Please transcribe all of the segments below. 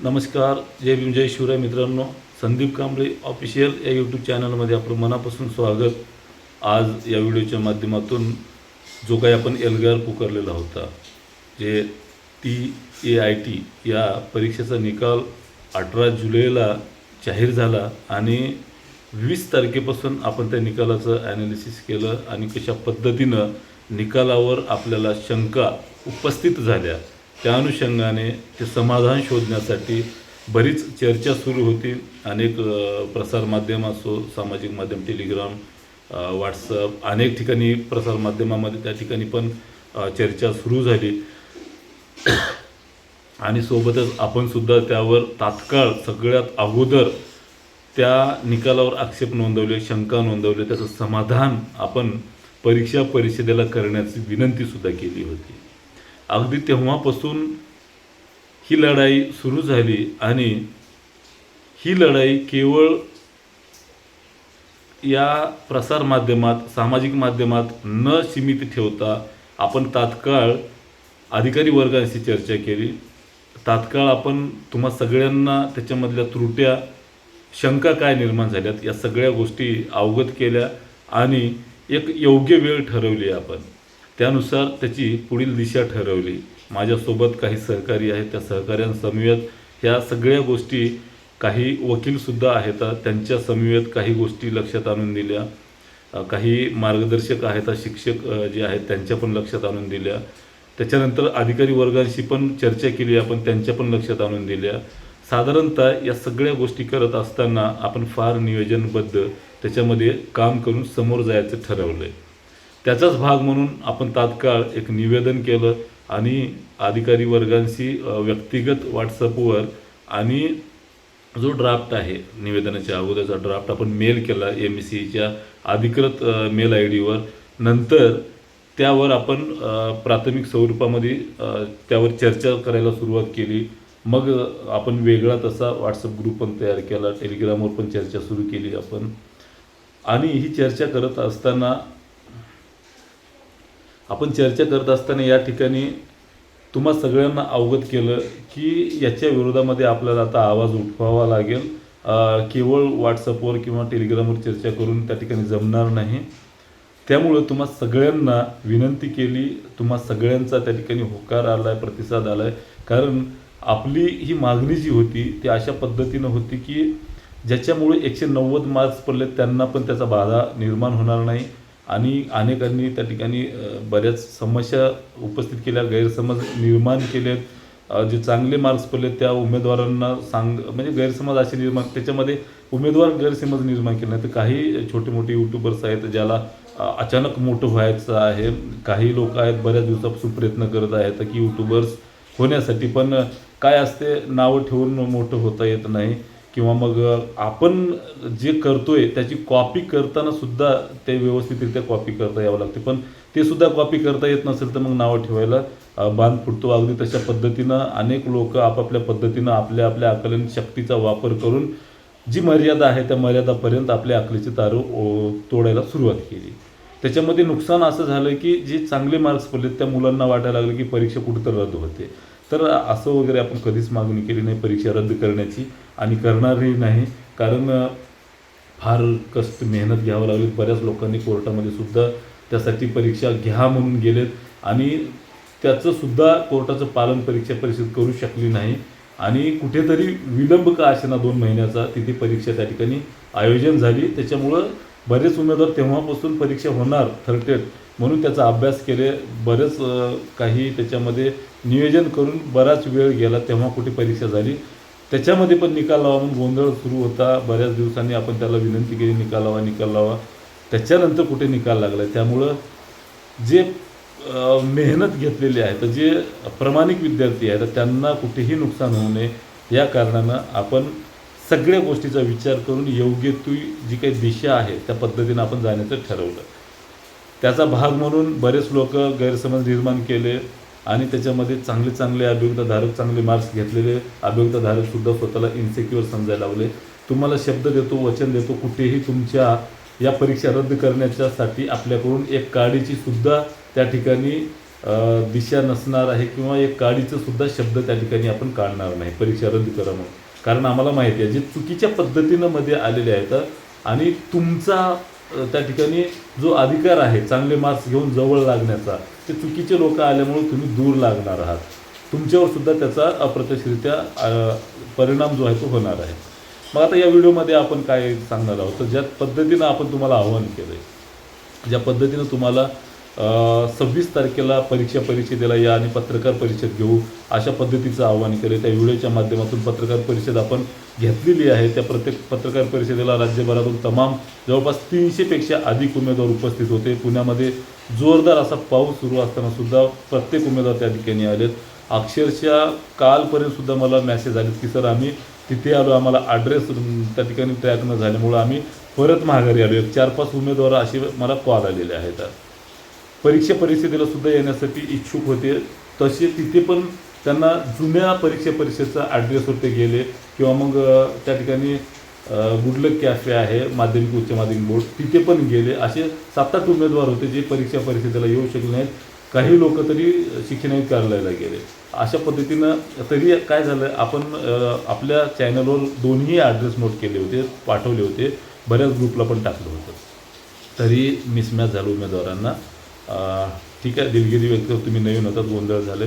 नमस्कार. जय भीम जय शिवराय मित्रांनो. संदीप कांबळे ऑफिशियल या यूट्यूब चॅनलमध्ये आपलं मनापासून स्वागत. आज या व्हिडिओच्या माध्यमातून जो काही आपण एल्गार पुकारलेला होता जे टी ए आय टी या परीक्षेचा निकाल अठरा जुलैला जाहीर झाला आणि वीस तारखेपासून आपण त्या निकालाचं ॲनालिसिस केलं आणि कशा पद्धतीनं निकालावर आपल्याला शंका उपस्थित झाल्या. त्या अनुषंगाने ते समाधान शोधण्यासाठी बरीच चर्चा सुरू होती. अनेक प्रसारमाध्यम असो सामाजिक माध्यम टेलिग्राम व्हॉट्सअप अनेक ठिकाणी प्रसारमाध्यमामध्ये त्या ठिकाणी पण चर्चा सुरू झाली. आणि सोबतच आपणसुद्धा त्यावर तात्काळ सगळ्यात अगोदर त्या निकालावर आक्षेप नोंदवले शंका नोंदवले त्याचं समाधान आपण परीक्षा परिषदेला करण्याची विनंतीसुद्धा केली होती. अगदी तेव्हापासून ही लढाई सुरू झाली आणि ही लढाई केवळ या प्रसारमाध्यमात सामाजिक माध्यमात न सीमित ठेवता आपण तात्काळ अधिकारी वर्गांशी चर्चा केली. तात्काळ आपण तुम्हा सगळ्यांना त्याच्यामधल्या त्रुट्या शंका काय निर्माण झाल्यात या सगळ्या गोष्टी अवगत केल्या आणि एक योग्य वेळ ठरवली आपण. त्यानुसार त्याची पुढील दिशा ठरवली. माझ्यासोबत काही सहकारी आहेत. त्या सहकाऱ्यांसमवेत ह्या सगळ्या गोष्टी काही वकीलसुद्धा आहेत. त्यांच्या समवेत काही गोष्टी लक्षात आणून दिल्या. काही मार्गदर्शक आहेत. शिक्षक जे आहेत त्यांच्या पण लक्षात आणून दिल्या. त्याच्यानंतर अधिकारी वर्गांशी पण चर्चा केली. आपण त्यांच्या पण लक्षात आणून दिल्या. साधारणतः या सगळ्या गोष्टी करत असताना आपण फार नियोजनबद्ध त्याच्यामध्ये काम करून समोर जायचं ठरवलं आहे त्याचाच भाग म्हणून आपण तात्काळ एक निवेदन केलं आणि अधिकारी वर्गांशी व्यक्तिगत व्हॉट्सअपवर आणि जो ड्राफ्ट आहे निवेदनाच्या अगोदरचा ड्राफ्ट आपण मेल केला एम सी सीच्या अधिकृत मेल आय डीवर. नंतर त्यावर आपण प्राथमिक स्वरूपामध्ये त्यावर चर्चा करायला सुरुवात केली. मग आपण वेगळा तसा व्हॉट्सअप ग्रुप पण तयार केला टेलिग्रामवर पण चर्चा सुरू केली आपण. आणि ही चर्चा करत असताना आपण चर्चा करत असताना या ठिकाणी तुम्हा सगळ्यांना अवगत केलं की याच्या विरोधामध्ये आपल्याला आता आवाज उठवावा लागेल. केवळ व्हॉट्सअपवर किंवा टेलिग्रामवर चर्चा करून त्या ठिकाणी जमणार नाही. त्यामुळं तुम्हा सगळ्यांना विनंती केली. तुम्हा सगळ्यांचा त्या ठिकाणी होकार आला आहे प्रतिसाद आला आहे कारण आपली ही मागणी जी होती ती अशा पद्धतीनं होती की ज्याच्यामुळे एकशे नव्वद मार्क्स पडले त्यांना पण त्याचा बाधा निर्माण होणार नाही. आणि अनेकांनी त्या ठिकाणी बऱ्याच समस्या उपस्थित केल्या गैरसमज निर्माण केलेत. जे चांगले मार्क्स पडले त्या उमेदवारांना सांग म्हणजे गैरसमज असे निर्माण त्याच्यामध्ये उमेदवार गैरसमज निर्माण केले नाही तर काही छोटे मोठे युट्यूबर्स आहेत ज्याला अचानक मोठं व्हायचं आहे. काही लोक आहेत बऱ्याच दिवसापासून प्रयत्न करत आहेत की युट्यूबर्स होण्यासाठी पण काय असते नावं ठेवून मोठं होता येत नाही. किंवा मग आपण जे करतोय त्याची कॉपी करताना सुद्धा ते व्यवस्थितरित्या कॉपी करता यावं लागते. पण ते सुद्धा कॉपी करता येत नसेल तर मग नावं ठेवायला बांध फुटतो. अगदी तशा पद्धतीनं अनेक लोक आपापल्या पद्धतीनं आपल्या आपल्या आकलन शक्तीचा वापर करून जी मर्यादा आहे त्या मर्यादापर्यंत आपल्या अकलीची तारं तोडायला सुरुवात केली. त्याच्यामध्ये नुकसान असं झालं की जे चांगले मार्क्स पडले त्या मुलांना वाटायला लागलं की परीक्षा कुठं रद्द होते. तर असं वगैरे आपण कधीच मागणी केली नाही परीक्षा रद्द करण्याची आणि करणारही नाही. कारण फार कष्ट मेहनत घ्यावं लागली. बऱ्याच लोकांनी कोर्टामध्ये सुद्धा त्यासाठी परीक्षा घ्या म्हणून गेलेत आणि त्याचं सुद्धा कोर्टाचं पालन परीक्षा परिषद करू शकली नाही. आणि कुठेतरी विलंब का असेना दोन महिन्याचा तिथे परीक्षा त्या ठिकाणी आयोजन झाली. त्याच्यामुळं बरेच उमेदवार तेव्हापासून परीक्षा होणार थर्टेड म्हणून त्याचा अभ्यास केले. बरेच काही त्याच्यामध्ये नियोजन करून बराच वेळ गेला तेव्हा कुठे परीक्षा झाली. त्याच्यामध्ये पण निकाल लावा म्हणून गोंधळ सुरू होता. बऱ्याच दिवसांनी आपण त्याला विनंती केली निकाल लावा निकाल लावा. त्याच्यानंतर कुठे निकाल लागला? त्यामुळं जे मेहनत घेतलेली आहे तर जे प्रामाणिक विद्यार्थी आहेत तर त्यांना कुठेही नुकसान होऊ नये. या कारणानं आपण सगळ्या गोष्टीचा विचार करून योग्य ती जी काही दिशा आहे त्या पद्धतीनं आपण जाण्याचं ठरवलं. त्याचा भाग म्हणून बरेच लोक गैरसमज निर्माण केले आणि त्याच्यामध्ये चांगले चांगले अभियोक्ताधारक चांगले मार्क्स घेतलेले अभियुक्तधारकसुद्धा स्वतःला इन्सेक्युअर समजायला लावले. तुम्हाला शब्द देतो वचन देतो कुठेही तुमच्या या परीक्षा रद्द करण्याच्यासाठी आपल्याकडून एक काडीची सुद्धा त्या ठिकाणी दिशा नसणार आहे किंवा एक काडीचं सुद्धा शब्द त्या ठिकाणी आपण काढणार नाही परीक्षा रद्द करा म्हणून. कारण आम्हाला माहिती आहे जे चुकीच्या पद्धतीनं मध्ये आलेले आहेत आणि तुमचा त्या ठिकाणी जो अधिकार आहे चांगले मार्क्स घेऊन जवळ लागण्याचा ते चुकीचे लोक आल्यामुळे तुम्ही दूर लागणार आहात. तुमच्यावर सुद्धा त्याचा अप्रत्यक्षरित्या परिणाम जो आहे तो होणार आहे. मग आता या व्हिडिओमध्ये आपण काय सांगणार आहोत? तर ज्या पद्धतीनं आपण तुम्हाला आव्हान केलं आहे ज्या पद्धतीनं तुम्हाला सव्वीस तारखेला परीक्षा परिषदेला या आणि पत्रकार परिषद घेऊ अशा पद्धतीचं आवाहन केलं त्या व्हिडिओच्या माध्यमातून पत्रकार परिषद आपण घेतलेली आहे. त्या प्रत्येक पत्रकार परिषदेला राज्यभरातून तमाम जवळपास तीनशेपेक्षा अधिक उमेदवार उपस्थित होते. पुण्यामध्ये जोरदार असा पाऊस सुरू असताना सुद्धा प्रत्येक उमेदवार त्या ठिकाणी आलेत. अक्षरशः कालपर्यंत सुद्धा मला मेसेज आलेत की सर आम्ही तिथे आलो. आम्हाला ॲड्रेस त्या ठिकाणी ट्रॅक न झाल्यामुळं आम्ही परत माघारी आलो एक चार पाच उमेदवार असे मला कॉल आलेले आहेत. परीक्षा परिषदेला सुद्धा येण्यासाठी इच्छुक होते. तसे तिथे पण त्यांना जुन्या परीक्षा परिषदेचा ॲड्रेसवर ते गेले. किंवा मग त्या ठिकाणी गुडलक कॅफे आहे माध्यमिक उच्च माध्यमिक बोर्ड तिथे पण गेले. असे सात आठ उमेदवार होते जे परीक्षा परिषदेला येऊ शकले नाहीत. काही लोक तरी शिक्षण कार्यालयाला गेले. अशा पद्धतीनं तरी काय झालं आपण आपल्या चॅनलवर दोन्ही ॲड्रेस नोट केले होते पाठवले होते. बऱ्याच ग्रुपला पण टाकलं होतं. तरी मिसमॅच झालं उमेदवारांना. ठीक आहे दिलगिरी व्यक्त तुम्ही नवीन होतात गोंधळ झाले.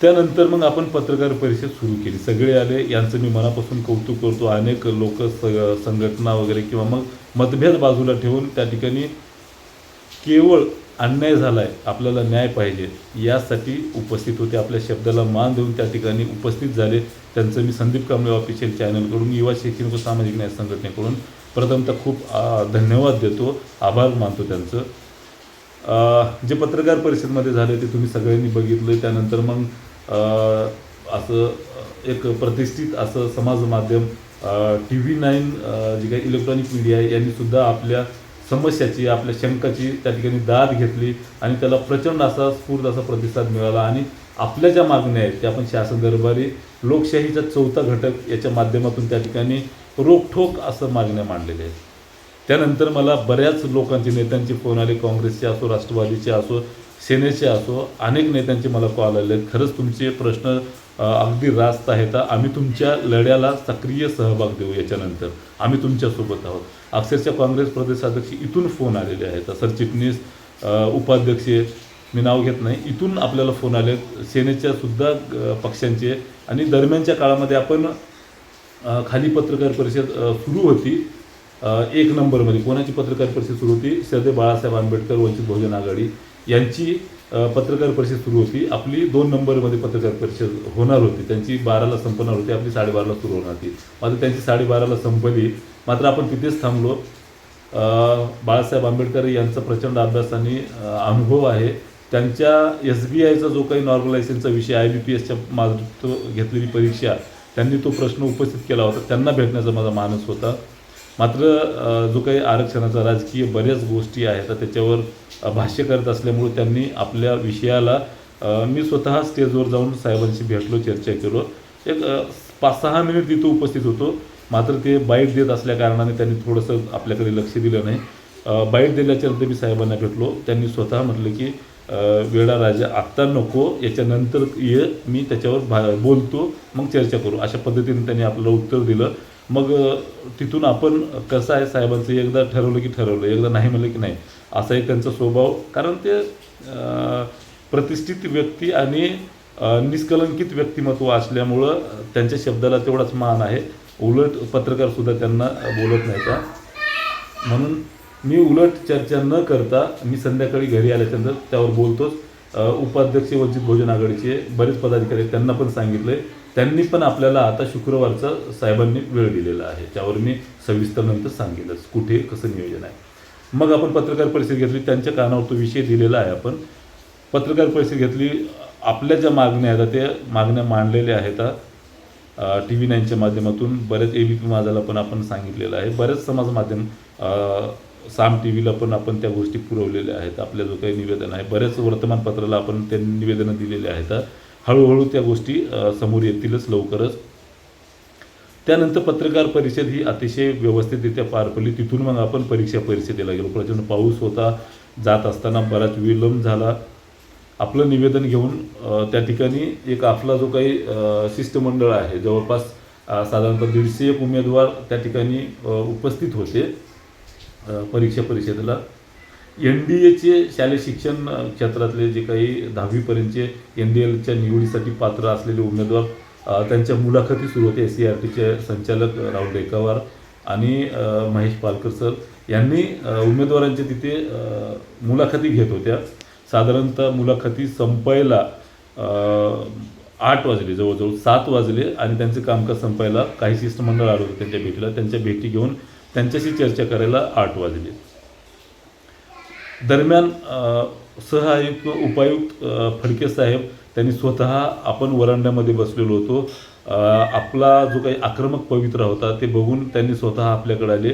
त्यानंतर मग आपण पत्रकार परिषद सुरू केली. सगळे आले यांचं मी मनापासून कौतुक करतो. अनेक लोक स संघटना वगैरे किंवा मग मतभेद बाजूला ठेवून त्या ठिकाणी केवळ अन्याय झाला आहे आपल्याला न्याय पाहिजे यासाठी उपस्थित होते. आपल्या शब्दाला मान देऊन त्या ठिकाणी उपस्थित झाले. त्यांचं मी संदीप कांबळे ऑफिशियल चॅनलकडून युवा शैक्षणिक व सामाजिक न्याय संघटनेकडून प्रथमतः खूप धन्यवाद देतो. आभार मानतो त्यांचं. जे पत्रकार परिषदमध्ये झाले ते तुम्ही सगळ्यांनी बघितलं. त्यानंतर मग असं एक प्रतिष्ठित असं समाज माध्यम टी व्ही नाईन जी काही इलेक्ट्रॉनिक मीडिया आहे यांनी सुद्धा आपल्या समस्याची आपल्या शंकाची त्या ठिकाणी दाद घेतली आणि त्याला प्रचंड असा स्फूर्त असा प्रतिसाद मिळाला. आणि आपल्या ज्या मागण्या आहेत त्या आपण शासन दरबारी लोकशाहीचा चौथा घटक याच्या माध्यमातून त्या ठिकाणी रोखठोक असं मागण्या मांडलेल्या आहेत. त्यानंतर मला बऱ्याच लोकांचे नेत्यांचे फोन आले. काँग्रेसचे असो राष्ट्रवादीचे असो सेनेचे असो अनेक नेत्यांचे मला कॉल आले आहेत. खरंच तुमचे प्रश्न अगदी रास्त आहेत. आम्ही तुमच्या लढ्याला सक्रिय सहभाग देऊ याच्यानंतर. आम्ही तुमच्यासोबत आहोत. अक्षरशः काँग्रेस प्रदेशाध्यक्ष इथून फोन आलेले आहेत. सरचिटणीस उपाध्यक्ष मी नाव घेत नाही. इथून आपल्याला फोन आले सेनेच्या सुद्धा पक्षांचे आणि दरम्यानच्या काळामध्ये आपण खाली पत्रकार परिषद सुरू होती. एक नंबरमध्ये म्हणजे कोणाची पत्रकार परिषद सुरू होती? श्रद्धे बाळासाहेब आंबेडकर वंचित बहुजन आघाडी यांची पत्रकार परिषद सुरू होती. आपली दोन नंबरमध्ये पत्रकार परिषद होणार होती. त्यांची बाराला संपणार होती. आपली साडेबाराला सुरू होणार होती. मात्र त्यांची साडेबाराला संपली. मात्र आपण तिथेच थांबलो. बाळासाहेब आंबेडकर यांचा प्रचंड अभ्यास आणि अनुभव आहे. त्यांच्या एस बी आयचा जो काही नॉर्मलायझेशनचा विषय आय बी पी एसच्या मार्फत घेतलेली परीक्षा त्यांनी तो प्रश्न उपस्थित केला होता. त्यांना भेटण्याचा माझा मानस होता. मात्र जो काही आरक्षणाचा राजकीय बऱ्याच गोष्टी आहेत तर त्याच्यावर भाष्य करत असल्यामुळे त्यांनी आपल्या विषयाला मी स्वतः स्टेजवर जाऊन साहेबांशी भेटलो चर्चा केलो. एक पाच सहा मिनिट तिथं उपस्थित होतो. मात्र ते बाईट देत असल्या कारणाने त्यांनी थोडंसं आपल्याकडे लक्ष दिलं नाही. बाईट दिल्याच्या नंतर मी साहेबांना भेटलो. त्यांनी स्वतः म्हटलं की वेळा राजा आत्ता नको याच्यानंतर ये मी त्याच्यावर भा बोलतो मग चर्चा करू. अशा पद्धतीने त्यांनी आपल्याला उत्तर दिलं. मग तिथून आपण कसं आहे साहेबांचं एकदा ठरवलं की ठरवलं एकदा नाही म्हणलं की नाही. असा एक त्यांचा स्वभाव कारण ते प्रतिष्ठित व्यक्ती आणि निष्कलंकित व्यक्तिमत्व असल्यामुळं त्यांच्या शब्दाला तेवढाच मान आहे. उलट पत्रकारसुद्धा त्यांना बोलत नाही का म्हणून मी उलट चर्चा न करता मी संध्याकाळी घरी आल्याच्यानंतर त्यावर बोलतोच. उपाध्यक्ष वंचित बहुजन आघाडीचे बरेच पदाधिकारी आहेत, त्यांना पण सांगितले त्यांनी पण आपल्याला आता शुक्रवारचं साहेबांनी वेळ दिलेला आहे त्यावर मी सविस्तर नंतर सांगेलच कुठे कसं नियोजन आहे. मग आपण पत्रकार परिषद घेतली त्यांच्या कानावर तो विषय दिलेला आहे आपण. पत्रकार परिषद घेतली आपल्या ज्या मागण्या आहेत त्या मागण्या मांडलेल्या आहेत टी व्ही नाईनच्या माध्यमातून. बऱ्याच ए बी पी माझाला पण आपण सांगितलेलं आहे. बरेच समाज माध्यम साम टी व्हीला पण आपण त्या गोष्टी पुरवलेल्या आहेत. आपल्या जो काही निवेदन आहे बऱ्याच वर्तमानपत्राला आपण त्या निवेदनं दिलेली आहेत हळूहळू त्या गोष्टी समोर येतीलच लवकरच. त्यानंतर पत्रकार परिषद ही अतिशय व्यवस्थितरित्या पार पडली. तिथून मग आपण परीक्षा परिषदेला गेलो. प्रचंड पाऊस होता. जात असताना बराच विलंब झाला. आपलं निवेदन घेऊन त्या ठिकाणी एक आपला जो काही शिष्टमंडळ आहे जवळपास साधारणतः दीडशे एक उमेदवार त्या ठिकाणी उपस्थित होते परीक्षा परिषदेला. एन डी एचे शालेय शिक्षण क्षेत्रातले जे काही दहावीपर्यंतचे एन डी एलच्या निवडीसाठी पात्र असलेले उमेदवार त्यांच्या मुलाखती सुरू होते. एस सी आर टीचे संचालक राहुल डेकावार आणि महेश पालकर सर यांनी उमेदवारांच्या तिथे मुलाखती घेत होत्या. साधारणतः मुलाखती संपायला आठ वाजले जवळजवळ सात वाजले आणि त्यांचं कामकाज संपायला काही शिष्टमंडळ आलं होतं त्यांच्या भेटीला त्यांच्या भेटी घेऊन त्यांच्याशी चर्चा करायला आठ वाजले. दरम्यान सहआयुक्त उपायुक्त फडके साहेब त्यांनी स्वतः आपण वरांड्यामध्ये बसलेलो होतो. आपला जो काही आक्रमक पवित्रा होता ते बघून त्यांनी स्वतः आपल्याकडे आले.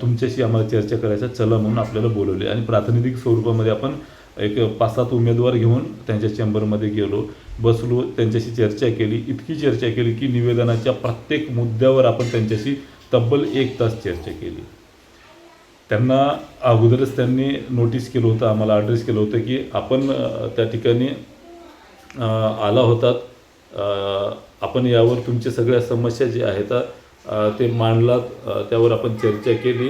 तुमच्याशी आम्हाला चर्चा करायचा चला म्हणून आपल्याला बोलवले. आणि प्रातिनिधिक स्वरूपामध्ये आपण एक पाच सात उमेदवार घेऊन त्यांच्या चेंबरमध्ये गेलो. बसलो त्यांच्याशी चर्चा केली. इतकी चर्चा केली की निवेदनाच्या प्रत्येक मुद्द्यावर आपण त्यांच्याशी तब्बल एक तास चर्चा केली. त्यांना अगोदरच त्यांनी नोटीस केलं होतं आम्हाला ॲड्रेस केलं होतं की आपण त्या ठिकाणी आला होतात. आपण यावर तुमच्या सगळ्या समस्या ज्या आहेत ते मांडलात. त्यावर आपण चर्चा केली.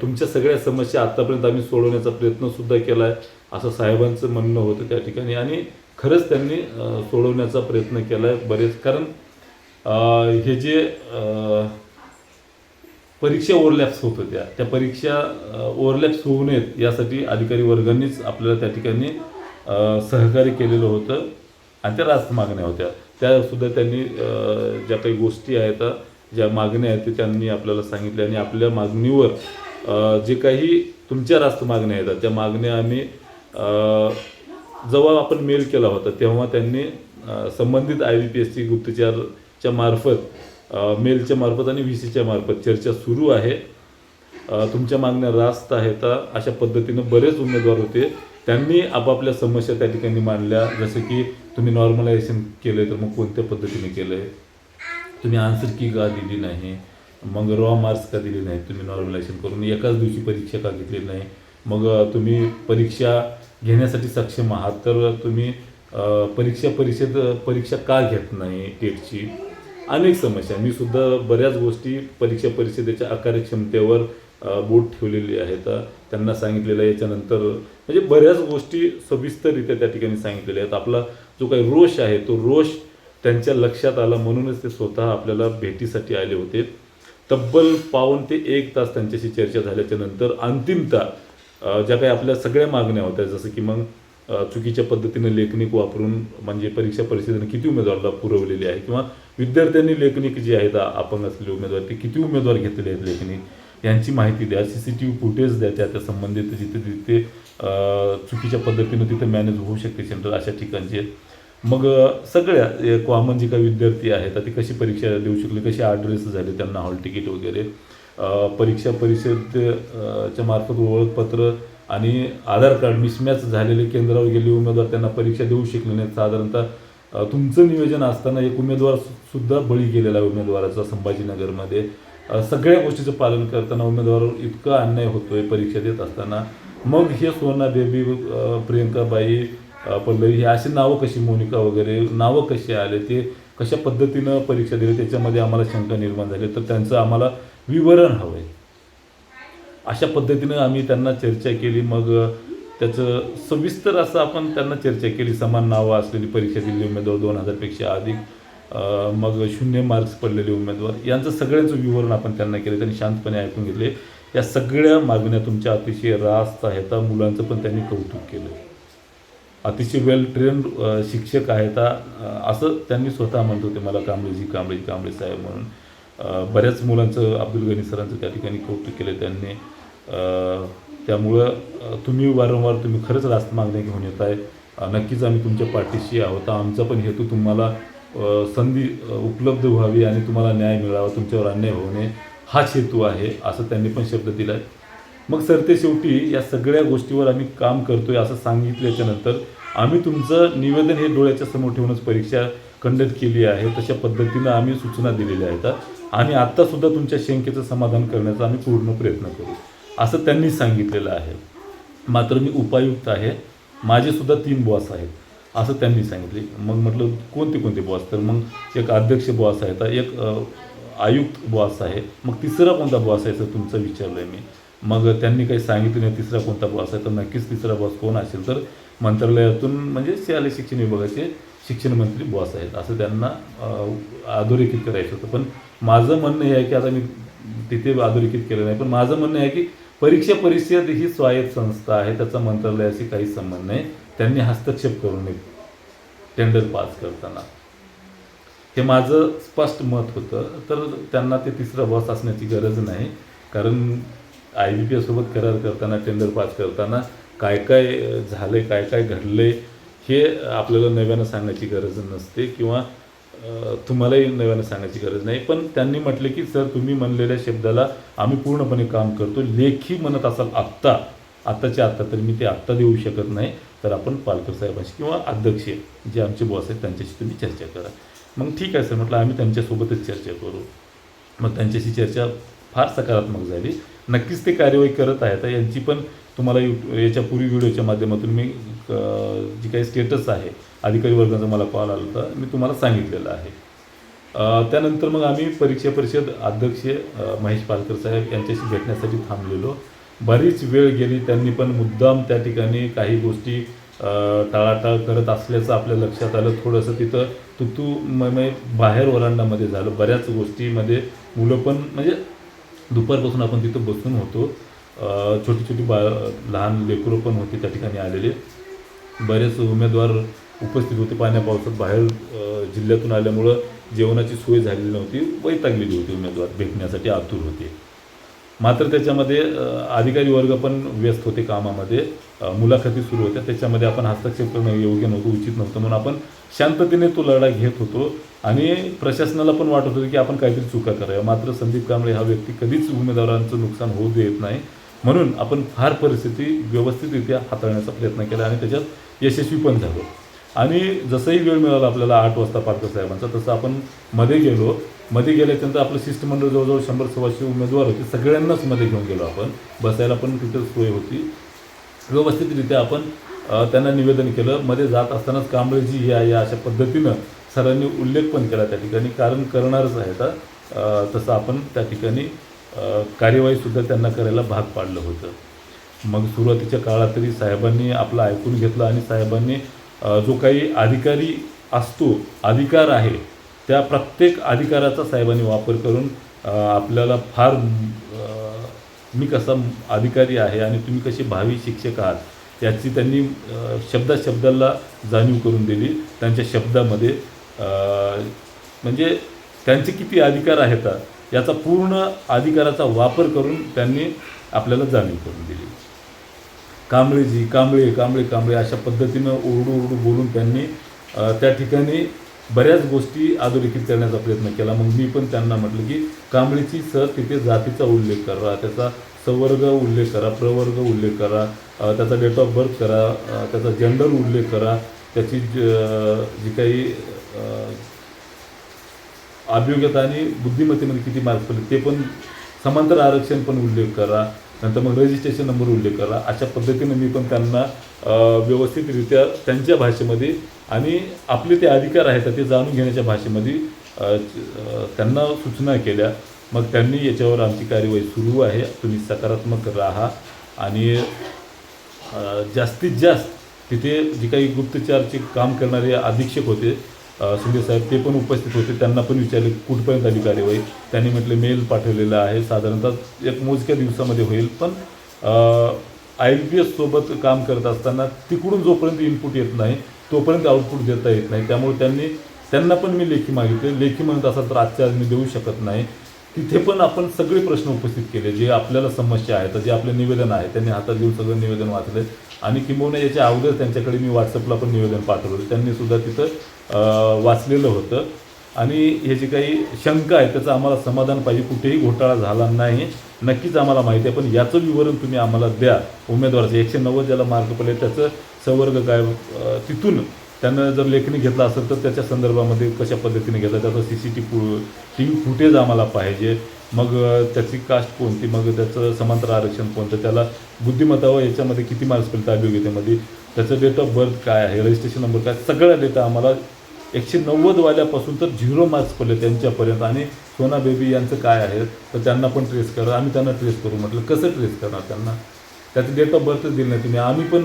तुमच्या सगळ्या समस्या आत्तापर्यंत आम्ही सोडवण्याचा प्रयत्नसुद्धा केला आहे असं साहेबांचं म्हणणं होतं त्या ठिकाणी. आणि खरंच त्यांनी सोडवण्याचा प्रयत्न केला आहे बरेच. कारण हे जे परीक्षा ओव्हरलॅप्स होत होत्या. त्या परीक्षा ओव्हरलॅप्स होऊ नयेत यासाठी अधिकारी वर्गांनीच आपल्याला त्या ठिकाणी सहकार्य केलेलं होतं आणि त्या रास्त मागण्या होत्या. त्यासुद्धा त्यांनी ज्या काही गोष्टी आहेत ज्या मागण्या आहेत ते त्यांनी आपल्याला सांगितल्या आणि आपल्या मागणीवर जे काही तुमच्या रास्त मागण्या आहेत त्या मागण्या आम्ही जेव्हा आपण मेल केला होता तेव्हा त्यांनी संबंधित I B P S C गुप्तचरच्या मार्फत मेलच्या मार्फत आणि व्ही सीच्या मार्फत चर्चा सुरू आहे. तुमच्या मागण्या रास्त आहेत. अशा पद्धतीनं बरेच उमेदवार होते. त्यांनी आपापल्या समस्या त्या ठिकाणी मांडल्या. जसं की तुम्ही नॉर्मलायझेशन केलं तर मग कोणत्या पद्धतीने केलं आहे तुम्ही आन्सर की का दिली नाही? मग रॉ मार्क्स का दिले नाही तुम्ही नॉर्मलायझेशन करून एकाच दिवशी परीक्षा का घेतली नाही? मग तुम्ही परीक्षा घेण्यासाठी सक्षम आहात तर तुम्ही परीक्षा परिषद परीक्षा का घेत नाही टेटची अनेक समस्या. मी सुद्धा बऱ्याच गोष्टी परीक्षा परिषदेच्या अकार्यक्षमतेवर बोट ठेवलेली आहेत. त्यांना सांगितलेलं आहे. याच्यानंतर म्हणजे बऱ्याच गोष्टी सविस्तररित्या त्या ठिकाणी सांगितलेल्या आहेत. आपला जो काही रोष आहे तो रोष त्यांच्या लक्षात आला म्हणूनच ते स्वतः आपल्याला भेटीसाठी आले होते. तब्बल पाऊन ते एक तास त्यांच्याशी चर्चा झाल्याच्यानंतर अंतिमता ज्या काही आपल्या सगळ्या मागण्या होत्या जसं की मग चुकीच्या पद्धतीने लेखनिक वापरून म्हणजे परीक्षा परिषदेने किती उमेदवाराला पुरवलेली आहे किंवा विद्यार्थ्यांनी लेखनिक जी आहेत आपण असलेले उमेदवार ते किती उमेदवार घेतलेले आहेत लेखनिक यांची माहिती द्या C C T V footage द्या त्या त्या संबंधित जिथे तिथे चुकीच्या पद्धतीनं तिथे मॅनेज होऊ शकते सेंटर अशा ठिकाणचे मग सगळ्या कॉमन जे काही विद्यार्थी आहेत आता ते कशी परीक्षा देऊ शकले कसे ॲड्रेस झाले त्यांना हॉल तिकीट वगैरे? परीक्षा परिषद च्या मार्फत ओळखपत्र आणि आधार कार्ड मिसमॅच झालेले केंद्रावर गेले उमेदवार त्यांना परीक्षा देऊ शकले नाहीत. साधारणतः तुमचं नियोजन असताना एक उमेदवार सुद्धा बळी गेलेला आहे उमेदवाराचा संभाजीनगरमध्ये. सगळ्या गोष्टीचं पालन करताना उमेदवारावर इतका अन्याय होतोय परीक्षा देत असताना. मग हे सोना बेबी प्रियंकाबाई पल्लवी हे असे नावं कशी मोनिका वगैरे नावं कशी आले ते कशा पद्धतीनं परीक्षा दिली त्याच्यामध्ये आम्हाला शंका निर्माण झाली तर त्यांचं आम्हाला विवरण हवं आहे अशा पद्धतीनं आम्ही त्यांना चर्चा केली. मग त्याचं सविस्तर असं आपण त्यांना चर्चा केली. समान नावं असलेली परीक्षा दिलेली उमेदवार दोन हजारपेक्षा अधिक. मग शून्य मार्क्स पडलेले उमेदवार. यांचं सगळ्यांचं विवरण आपण त्यांना केलं. त्यांनी शांतपणे ऐकून घेतले. या सगळ्या मागण्या तुमच्या अतिशय रास्त आहेत. मुलांचं पण त्यांनी कौतुक केलं. अतिशय वेल ट्रेन शिक्षक आहेत. असं त्यांनी स्वतः म्हणत होते. मला कांबळेजी कांबळेजी कांबळे साहेब म्हणून. बऱ्याच मुलांचं अब्दुल गनी सरांचं त्या ठिकाणी कौतुक केलं त्यांनी. त्यामुळं तुम्ही वारंवार तुम्ही खरंच रास्त मागण्या घेऊन येत आहे नक्कीच आम्ही तुमच्या पाठीशी आहोत. आमचा पण हेतू तुम्हाला संधी उपलब्ध व्हावी आणि तुम्हाला न्याय मिळावा तुमच्यावर अन्याय होऊ नये हाच हेतू आहे असं त्यांनी पण शब्द दिला आहे मग सर ते शेवटी या सगळ्या गोष्टीवर आम्ही काम करतोय असं सांगितल्याच्यानंतर आम्ही तुमचं निवेदन हे डोळ्याच्या समोर ठेवूनच परीक्षा कंडक्ट केली आहे. तशा पद्धतीनं आम्ही सूचना दिलेल्या आहेत. आणि आत्तासुद्धा तुमच्या शंकेचं समाधान करण्याचा आम्ही पूर्ण प्रयत्न करू. असं त्यांनी सांगितलेलं आहे. मात्र मी उपायुक्त आहे. माझेसुद्धा तीन बॉस आहेत असं त्यांनी सांगितले. मग म्हटलं कोणते कोणते बॉस तर मग एक अध्यक्ष बॉस आहे तर एक आयुक्त बॉस आहे. मग तिसरा कोणता बॉस आहे सर तुमचं विचारलं आहे मी. मग त्यांनी काही सांगितलं नाही तिसरा कोणता बॉस आहे तर नक्कीच तिसरा बॉस कोण असेल तर मंत्रालयातून म्हणजे शालेय शिक्षण विभागाचे शिक्षण मंत्री बॉस आहेत असं त्यांना अ, अधोरेखित करायचं होतं. पण माझं म्हणणं हे आहे की आता मी तिथे अधोरेखित केलं नाही पण माझं म्हणणं आहे की परीक्षा परिषद ही स्वायत्त संस्था आहे त्याचा मंत्रालयाशी काही संबंध नाही. त्यांनी हस्तक्षेप करू नये टेंडर पास करताना. हे माझं स्पष्ट मत होतं तर त्यांना ते तिसरा बॉस असण्याची गरज नाही. कारण आय बी पी एसोबत करार करताना टेंडर पास करताना काय काय झाले झालंय काय काय घडलंय हे आपल्याला नव्यानं सांगण्याची गरज नसते. किंवा तुम्हालाही नव्यानं सांगायची गरज नाही. पण त्यांनी म्हटले की सर तुम्ही म्हणलेल्या शब्दाला आम्ही पूर्णपणे काम करतो. लेखी म्हणत असाल आत्ता आत्ताच्या आत्ता तर मी ते आत्ता देऊ शकत नाही. तर आपण पालकर साहेबांशी किंवा अध्यक्ष जे आमचे बॉस आहेत त्यांच्याशी तुम्ही चर्चा करा. मग ठीक आहे सर म्हटलं आम्ही त्यांच्यासोबतच चर्चा करू. मग त्यांच्याशी चर्चा फार सकारात्मक झाली. नक्कीच ते कार्यवाही करत आहेत. यांची पण तुम्हाला यू याच्या पूर्वी व्हिडिओच्या माध्यमातून मी जी काही स्टेटस आहे अधिकारी वर्गाचा मला कॉल आला होता मी तुम्हाला सांगितलेलं आहे. त्यानंतर मग आम्ही परीक्षा परिषद अध्यक्ष महेश पालकर साहेब यांच्याशी भेटण्यासाठी थांबलेलो. बरीच वेळ गेली त्यांनी पण मुद्दाम त्या ठिकाणी काही गोष्टी टाळाटाळ करत असल्याचं आपल्या लक्षात आलं. थोडंसं तिथं तू तू मय बाहेर ओलांडामध्ये झालं. बऱ्याच गोष्टीमध्ये मुलं पण म्हणजे दुपारपासून आपण तिथं बसून होतो. छोटी छोटी बा लहान लेकरं पण होती त्या ठिकाणी आलेले. बरेच उमेदवार उपस्थित होते पाण्या पावसात. बाहेर जिल्ह्यातून आल्यामुळं जेवणाची सोय झालेली नव्हती. वैतागलेली होती उमेदवार भेटण्यासाठी आतुर होते. मात्र त्याच्यामध्ये अधिकारी वर्ग पण व्यस्त होते कामामध्ये. मुलाखती सुरू होत्या. त्याच्यामध्ये आपण हस्तक्षेप करणं योग्य नव्हतं उचित नव्हतं म्हणून आपण शांततेने तो लढा घेत होतो. आणि प्रशासनाला पण वाटत होतं की आपण काहीतरी चुका कराव्या. मात्र संदीप कांबळे हा व्यक्ती कधीच उमेदवारांचं नुकसान होऊ देत नाही. म्हणून आपण फार परिस्थिती व्यवस्थितरित्या हाताळण्याचा प्रयत्न केला आणि त्याच्यात यशस्वी पण झालो. आणि जसंही वेळ मिळाला आपल्याला आठ वाजता पालकर साहेबांचा तसं आपण मध्ये गेलो. मध्ये गेल्याच्यानंतर आपलं शिष्टमंडळ जवळजवळ शंभर सव्वाशे उमेदवार होते. सगळ्यांनाच मध्ये घेऊन गेलो आपण. बसायला पण तिथं सोय होती. व्यवस्थितरित्या आपण त्यांना निवेदन केलं. मध्ये जात असतानाच कांबळेजी या या अशा पद्धतीनं सरांनी उल्लेख पण केला त्या ठिकाणी. कारण करणारच आहे आता तसं आपण त्या ठिकाणी कार्यवाहीसुद्धा त्यांना करायला भाग पाडलं होतं. मग सुरुवातीच्या काळात तरी साहेबांनी आपलं ऐकून घेतलं आणि साहेबांनी जो काही अधिकारी असतो अधिकार आहे त्या प्रत्येक अधिकाराचा साहेबांनी वापर करून आपल्याला फार मी कसा अधिकारी आहे आणि तुम्ही कसे भावी शिक्षक आहात याची त्यांनी शब्दा शब्दाला जाणीव करून दिली. त्यांच्या शब्दामध्ये म्हणजे त्यांचे किती अधिकार आहेत याचा पूर्ण अधिकाराचा वापर करून त्यांनी आपल्याला जाणीव करून दिली. कांबळेजी कांबळे कांबळे कांबळे अशा पद्धतीनं ओरडू ओरडू बोलून त्यांनी त्या ठिकाणी बऱ्याच गोष्टी अधोरेखित करण्याचा प्रयत्न केला. मग मी पण त्यांना म्हटलं की कांबळेची सर तिथे जातीचा उल्लेख करा त्याचा सवर्ग उल्लेख करा प्रवर्ग उल्लेख करा त्याचा डेट ऑफ बर्थ करा त्याचा जेंडर उल्लेख करा त्याची ज- जी काही अभियोग्यता आणि बुद्धिमत्तेमध्ये किती मार्क्स पडले ते पण समांतर आरक्षण पण उल्लेख करा नंतर मग रजिस्ट्रेशन नंबर उल्लेख करा. अशा पद्धतीने मी पण त्यांना व्यवस्थितरित्या त्यांच्या भाषेमध्ये आणि आपले ते अधिकार आहेत ते जाणून घेण्याच्या भाषेमध्ये त्यांना सूचना केल्या. मग त्यांनी याच्यावर आमची कार्यवाही सुरू आहे. तुम्ही सकारात्मक राहा आणि जास्तीत जास्त तिथे जे काही गुप्तचारचे काम करणारे अधीक्षक होते शिंदे साहेब ते पण उपस्थित होते. त्यांना पण विचारले कुठपर्यंत आली कार्यवाही? त्यांनी म्हटले मेल पाठवलेला आहे. साधारणतः एक मोजक्या दिवसामध्ये होईल. पण आय पी एस सोबत काम करत असताना तिकडून जोपर्यंत इनपुट येत नाही तोपर्यंत आउटपुट देता येत नाही. त्यामुळे त्यांनी त्यांना पण मी लेखी मागितले. लेखी म्हणत असाल तर आजच्या आज मी देऊ शकत नाही. तिथे पण आपण सगळे प्रश्न उपस्थित केले जे आपल्याला समस्या आहेत जे आपले निवेदन आहे त्यांनी हातात घेऊन सगळं निवेदन वाचले आणि किंबहुना याच्या अगोदर त्यांच्याकडे मी व्हॉट्सअपला पण निवेदन पाठवलं होतं. त्यांनी सुद्धा तिथं वाचलेलं होतं. आणि हे जे काही शंका आहे त्याचं आम्हाला समाधान पाहिजे. कुठेही घोटाळा झाला नाही. नक्कीच आम्हाला माहिती आहे पण याचं विवरण तुम्ही आम्हाला द्या. उमेदवाराचं एकशे नव्वद ज्याला मार्क पडले त्याचं संवर्ग काय तिथून त्यानं जर लेखणी घेतला असेल तर त्याच्या संदर्भामध्ये कशा पद्धतीने घेतला त्याचं सी सी टी फु टी व्ही फुटेज आम्हाला पाहिजे. मग त्याची कास्ट कोणती? मग त्याचं समांतर आरक्षण कोणतं? त्याला बुद्धिमत्ता व याच्यामध्ये किती मार्क्स पडतात अभियोग्यतेमध्ये त्याचं डेट ऑफ बर्थ काय आहे? रजिस्ट्रेशन नंबर काय? सगळ्या डेटा आम्हाला एकशे नव्वदवाल्यापासून तर झिरो मार्क्स पडले त्यांच्यापर्यंत. आणि सोना बेबी यांचं काय आहे? तर त्यांना पण ट्रेस करा. आम्ही त्यांना ट्रेस करू म्हटलं. कसं ट्रेस करणार त्यांना? त्याचं डेट ऑफ बर्थच दिलं नाही. तुम्ही आम्ही पण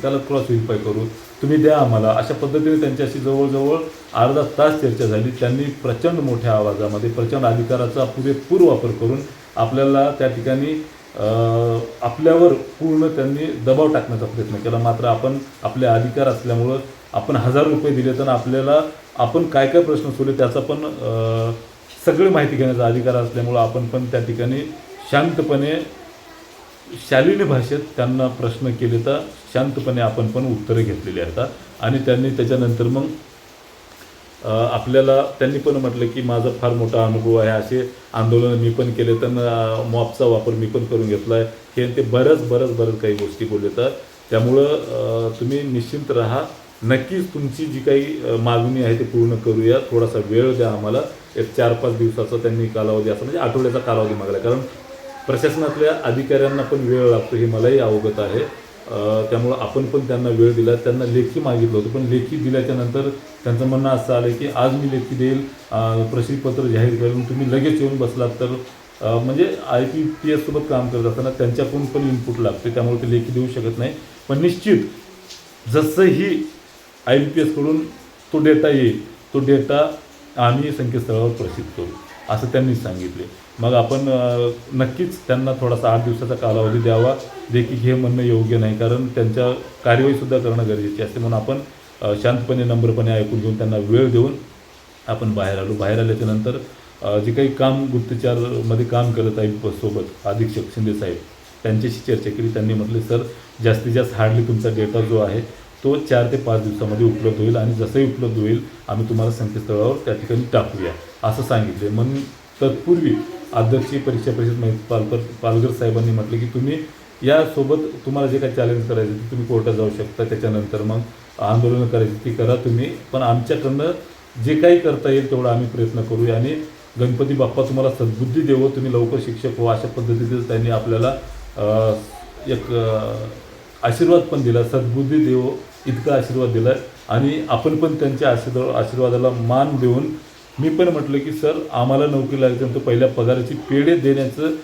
त्याला क्रॉस व्हेरीफाय करू. तुम्ही द्या आम्हाला. अशा पद्धतीने त्यांच्याशी जवळजवळ अर्धा तास चर्चा झाली. त्यांनी प्रचंड मोठ्या आवाजामध्ये प्रचंड अधिकाराचा पुरेपूर वापर करून आपल्याला त्या ठिकाणी आपल्यावर पूर्ण त्यांनी दबाव टाकण्याचा प्रयत्न केला. मात्र आपण आपले अधिकार असल्यामुळं आपण हजार रुपये दिले तर आपल्याला आपण काय काय प्रश्न सोडले त्याचा पण सगळी माहिती घेण्याचा अधिकार असल्यामुळं आपण पण त्या ठिकाणी शांतपणे शालीन भाषेत त्यांना प्रश्न केले तर शांतपणे आपण पण उत्तरं घेतलेली आहेत. आणि त्यांनी त्याच्यानंतर मग आपल्याला त्यांनी पण म्हटलं की माझा फार मोठा अनुभव आहे असे आंदोलन मी पण केले तर मॉपचा वापर मी पण करून घेतला आहे हे ते बरंच बरंच बरंच काही गोष्टी बोलले तर. त्यामुळं तुम्ही निश्चिंत राहा. नक्कीच तुमची जी काही मागणी आहे ती पूर्ण करूया. थोडासा वेळ द्या आम्हाला. एक चार पाच दिवसाचा त्यांनी कालावधी असं म्हणजे आठवड्याचा कालावधी मागला. कारण प्रशासनातल्या अधिकाऱ्यांना पण वेळ लागतो हे मलाही अवगत आहे. त्यामुळं आपण पण त्यांना वेळ दिला. त्यांना लेखी मागितलं होतं पण लेखी दिल्याच्या नंतर त्यांचं म्हणणं असं आलं की आज मी लेखी देईल अ, प्रसिद्धीपत्र जाहीर करून तुम्ही लगेच येऊन बसलात तर म्हणजे आय पी पी एससोबत काम करत असताना त्यांच्याकडून पण इनपुट लागते त्यामुळे ते लेखी देऊ शकत नाही. पण निश्चित जसंही आय बी पी एसकडून तो डेटा येईल तो डेटा आम्ही संकेतस्थळावर प्रसिद्ध करू असं त्यांनी सांगितले. मग आपण नक्कीच त्यांना थोडासा आठ दिवसाचा कालावधी द्यावा देखील हे म्हणणं योग्य नाही. कारण त्यांच्या कार्यवाहीसुद्धा करणं गरजेचे असते. म्हणून आपण शांतपणे नम्रपणे ऐकून घेऊन त्यांना वेळ देऊन आपण बाहेर आलो. बाहेर आल्याच्यानंतर जे काही काम गुप्तचारमध्ये काम करत आहे सोबत अधीक्षक शिंदे साहेब त्यांच्याशी चर्चा केली. त्यांनी म्हटले सर जास्तीत जास्त हार्डली तुमचा डेटा जो आहे तो चार ते पाच दिवसामध्ये उपलब्ध होईल आणि जसंही उपलब्ध होईल आम्ही तुम्हाला संकेतस्थळावर त्या ठिकाणी टाकूया. असं सांगितले. म्हणून तत्पूर्वी अध्यक्षीय परीक्षा परिषद माहिती पालकर पालघर साहेबांनी म्हटलं की तुम्ही यासोबत तुम्हाला जे काही चॅलेंज करायचं ते तुम्ही कोर्टात जाऊ शकता त्याच्यानंतर मग आंदोलनं करायची ती करा तुम्ही. पण आमच्याकडनं जे काही करता येईल तेवढा आम्ही प्रयत्न करूया आणि गणपती बाप्पा तुम्हाला सद्बुद्धी देवो तुम्ही लवकर शिक्षक हो अशा पद्धतीचं त्यांनी आपल्याला एक आशीर्वाद पण दिला सद्बुद्धी देवो इतका आशीर्वाद दिला. आणि आपण पण त्यांच्या आशीर्वाद आशीर्वादाला मान देऊन मी पण म्हटलं की सर आम्हाला नोकरी लागल्यानंतर पहिल्या पगाराची पेढे देण्याचं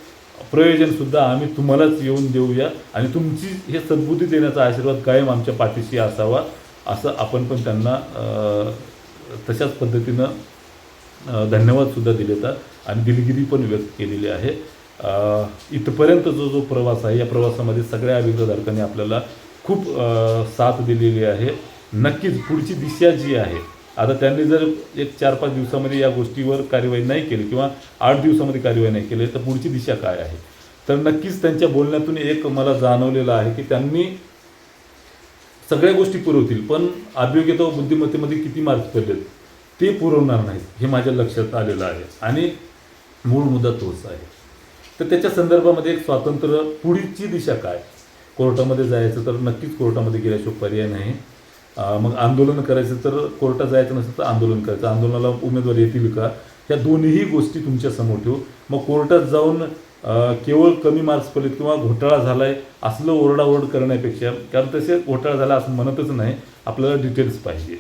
प्रयोजनसुद्धा आम्ही तुम्हालाच येऊन देऊया आणि तुमची हे सद्बुद्धी देण्याचा आशीर्वाद कायम आमच्या पाठीशी असावा असं आपण पण त्यांना तशाच पद्धतीनं धन्यवादसुद्धा दिले तर आणि दिलगिरी पण व्यक्त केलेली आहे. इथपर्यंत जो जो प्रवास आहे या प्रवासामध्ये सगळ्या विरोधार्थांनी आपल्याला खूप साथ दिलेली आहे. नक्कीच पुढची दिशा जी आहे आता त्यांनी जर एक चार पाच दिवसामध्ये या गोष्टीवर कार्यवाही नाही केली किंवा आठ दिवसामध्ये कार्यवाही नाही केली तर पुढची दिशा काय आहे? तर नक्कीच त्यांच्या बोलण्यातून एक मला जाणवलेलं आहे की त्यांनी सगळ्या गोष्टी पुरवतील पण अभियोग्यता व बुद्धिमत्तेमध्ये किती मार्क्स पडलेत ते पुरवणार नाहीत हे माझ्या लक्षात आलेलं आहे. आणि मूळ मुद्दा तोच आहे. तर त्याच्या संदर्भामध्ये एक स्वातंत्र्य पुढची दिशा काय? कोर्टामध्ये जायचं तर नक्कीच कोर्टामध्ये गेल्याशिवाय पर्याय नाही. मग आंदोलन करायचं तर कोर्टात जायचं नसेल तर आंदोलन करायचं. आंदोलनाला उमेदवार येतील का? ह्या दोन्हीही गोष्टी तुमच्यासमोर ठेवू. मग कोर्टात जाऊन केवळ कमी मार्क्स पडलेत किंवा घोटाळा झाला आहे असलं ओरडाओरड करण्यापेक्षा कारण तसे घोटाळा झाला असं म्हणतच नाही आपल्याला डिटेल्स पाहिजे.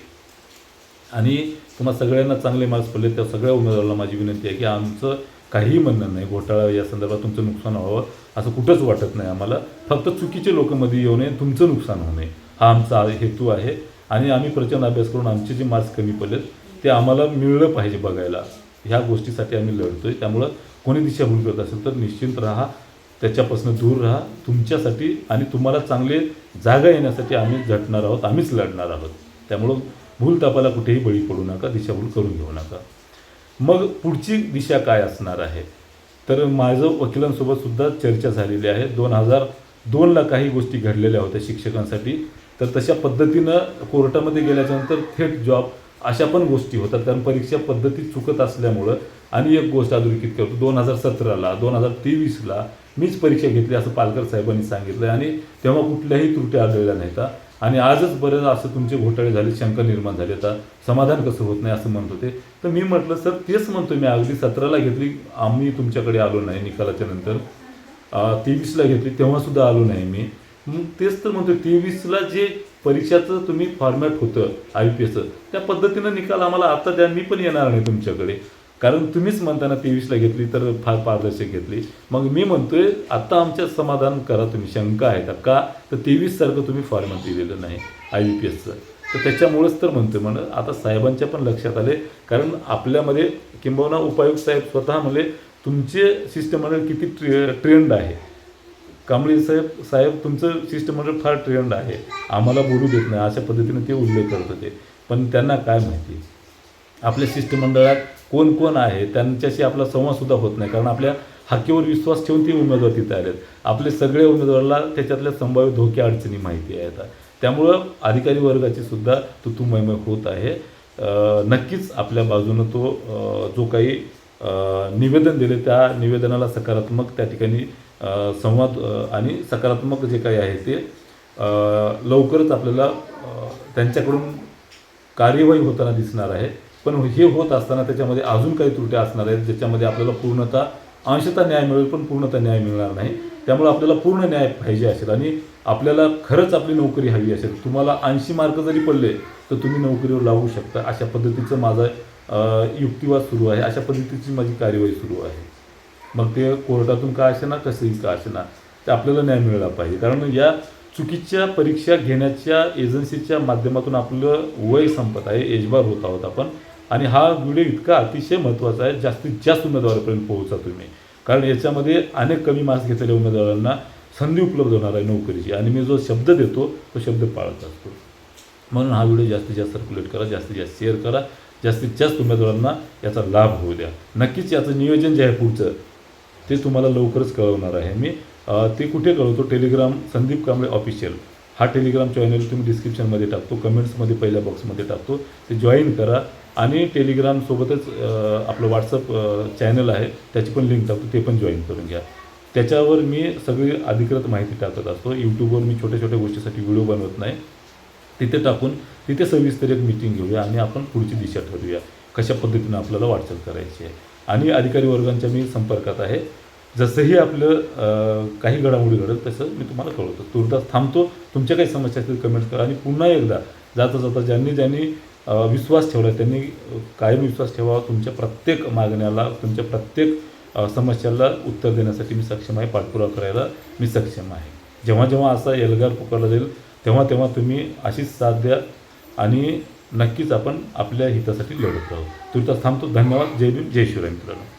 आणि तुम्हाला सगळ्यांना चांगले मार्क्स पडले त्या सगळ्या उमेदवाराला माझी विनंती आहे की आमचं काहीही म्हणणं नाही. घोटाळा या संदर्भात तुमचं नुकसान व्हावं असं कुठंच वाटत नाही आम्हाला. फक्त चुकीचे लोकमध्ये येऊ नये तुमचं नुकसान होऊ नये. हा आमचा हेतू आहे. आणि आम्ही प्रचंड अभ्यास करून आमचे जे मार्क्स कमी पडलेत ते आम्हाला मिळलं पाहिजे बघायला. ह्या गोष्टीसाठी आम्ही लढतो आहे त्यामुळं कोणी दिशाभूल करत असेल तर निश्चिंत राहा. त्याच्यापासून दूर राहा. तुमच्यासाठी आणि तुम्हाला चांगले जागा येण्यासाठी आम्ही झटणार आहोत. आम्हीच लढणार आहोत. त्यामुळं भूल तापाला कुठेही बळी पडू नका. दिशाभूल करून घेऊ नका. मग पुढची दिशा काय असणार आहे? तर माझं वकिलांसोबत सुद्धा चर्चा झालेली आहे. दोन हजार दोनला काही गोष्टी घडलेल्या होत्या शिक्षकांसाठी. तर तशा पद्धतीनं कोर्टामध्ये गेल्याच्यानंतर थेट जॉब अशा पण गोष्टी होतात. कारण परीक्षा पद्धती चुकत असल्यामुळं आणि एक गोष्ट अधोरेखित करतो दोन हजार सतराला दोन हजार तेवीसला मीच परीक्षा घेतली असं पालकर साहेबांनी सांगितलं आणि तेव्हा कुठल्याही त्रुटी आढळल्या नाहीत. आणि आजच बरेच असं तुमचे घोटाळे झाले शंका निर्माण झाले. आता समाधान कसं होत नाही असं म्हणत होते. तर मी म्हटलं सर तेच म्हणतो मी. अगदी सतराला घेतली. आम्ही तुमच्याकडे आलो नाही निकालाच्या नंतर. तेवीसला घेतली. तेव्हासुद्धा आलो नाही मी. मग तेच तर म्हणतो तेवीसला जे परीक्षाचं तुम्ही फॉर्मॅट होतं आय पी एसचं त्या पद्धतीनं निकाल आम्हाला आता द्या मी पण येणार नाही तुमच्याकडे. कारण तुम्हीच म्हणताना तेवीसला घेतली तर फार पारदर्शक घेतली. मग मी म्हणतोय आता आमच्या समाधान करा तुम्ही शंका आहे का? का? तर तेवीससारखं तुम्ही फॉर्मॅट दिलेलं नाही आय बी पी एसचं तर त्याच्यामुळेच तर म्हणतोय म्हण आता साहेबांच्या पण लक्षात आले कारण आपल्यामध्ये किंबहुना उपायुक्त साहेब स्वतः म्हणले तुमचे शिष्टमंडळ किती ट्रे ट्रेंड आहे. कांबळे साहेब साहेब तुमचं शिष्टमंडळ फार ट्रेंड आहे. आम्हाला बोलू देत नाही. अशा पद्धतीने ते उल्लेख करत होते. पण त्यांना काय माहिती? आपल्या शिष्टमंडळात कोण कोण आहे त्यांच्याशी आपला संवादसुद्धा होत नाही. कारण आपल्या हक्कीवर विश्वास ठेवून ते उमेदवार तिथे आलेत. आपले सगळे उमेदवाराला त्याच्यातल्या संभाव्य धोके अडचणी माहिती आहेत. त्यामुळं अधिकारी वर्गाची सुद्धा तुतुमयमय होत आहे. नक्कीच आपल्या बाजूनं तो जो काही निवेदन दिले त्या निवेदनाला सकारात्मक त्या ठिकाणी संवाद आणि सकारात्मक जे काही आहे ते लवकरच आपल्याला त्यांच्याकडून कार्यवाही होताना दिसणार आहे. पण हे होत असताना त्याच्यामध्ये अजून काही त्रुट्या असणार आहेत ज्याच्यामध्ये आपल्याला पूर्णतः अंशतः न्याय मिळेल पण पूर्णतः न्याय मिळणार नाही. त्यामुळे आपल्याला पूर्ण न्याय पाहिजे असेल आणि आपल्याला खरंच आपली नोकरी हवी असेल. तुम्हाला ऐंशी मार्क जरी पडले तर तुम्ही नोकरीवर लागू शकता. अशा पद्धतीचं माझा युक्तिवाद सुरू आहे. अशा पद्धतीची माझी कार्यवाही सुरू आहे. मग ते कोर्टातून का असेना कसंही का असेना ते आपल्याला न्याय मिळाला पाहिजे. कारण या चुकीच्या परीक्षा घेण्याच्या एजन्सीच्या माध्यमातून आपलं वय संपत आहे एजबार होत आहोत आपण. आणि हा व्हिडिओ इतका अतिशय महत्त्वाचा आहे जास्तीत जास्त उमेदवारापर्यंत पोहोचा तुम्ही. कारण याच्यामध्ये अनेक कमी मार्क्स घेतलेल्या उमेदवारांना संधी उपलब्ध होणार आहे नोकरीची. आणि मी जो शब्द देतो तो शब्द पाळत असतो. म्हणून हा व्हिडिओ जास्तीत जास्त सर्क्युलेट करा जास्तीत जास्त शेअर करा. जास्तीत जास्त उमेदवारांना याचा लाभ होऊ द्या. नक्कीच याचं नियोजन जे आहे पुढचं ते तुम्हाला लवकरच कळवणार आहे. मी ते कुठे कळवतो? टेलिग्राम संदीप कांबळे ऑफिशियल हा टेलिग्राम चॅनल तुम्ही डिस्क्रिप्शनमध्ये टाकतो कमेंट्समध्ये पहिल्या बॉक्समध्ये टाकतो. ते जॉईन करा आणि टेलिग्रामसोबतच आपलं व्हॉट्सअप चॅनल आहे त्याची पण लिंक टाकतो ते पण जॉईन करून घ्या. त्याच्यावर मी सगळी अधिकृत माहिती टाकत असतो. यूट्यूबवर मी छोट्या छोट्या गोष्टीसाठी व्हिडिओ बनवत नाही. तिथे टाकून तिथे सविस्तर एक मिटिंग घेऊया आणि आपण पुढची दिशा ठरवूया. कशा पद्धतीनं आपल्याला वाटचाल करायची आहे. आणि अधिकारी वर्गांच्या मी संपर्कात आहे. जसंही आपलं काही घडामोडी घडत तसं मी तुम्हाला कळवतो. तुर्तास थांबतो. तुमच्या काही समस्या असतील कमेंट्स करा आणि पुन्हा एकदा जाता जाता ज्यांनी ज्यांनी विश्वास ठेवला त्यांनी कायम विश्वास ठेवावा. तुमच्या प्रत्येक मागण्याला तुमच्या प्रत्येक समस्याला उत्तर देण्यासाठी मी सक्षम आहे पाठपुरावा करायला मी सक्षम आहे. जेव्हा जेव्हा असा एल्गार पुकारला जाईल तेव्हा तेव्हा तुम्ही अशीच साथ द्या आणि नक्कीच आपण आपल्या हितासाठी लढत राहू तुर्तास थांबतो. धन्यवाद. जय भीम. जय शिवराय मित्रांनो.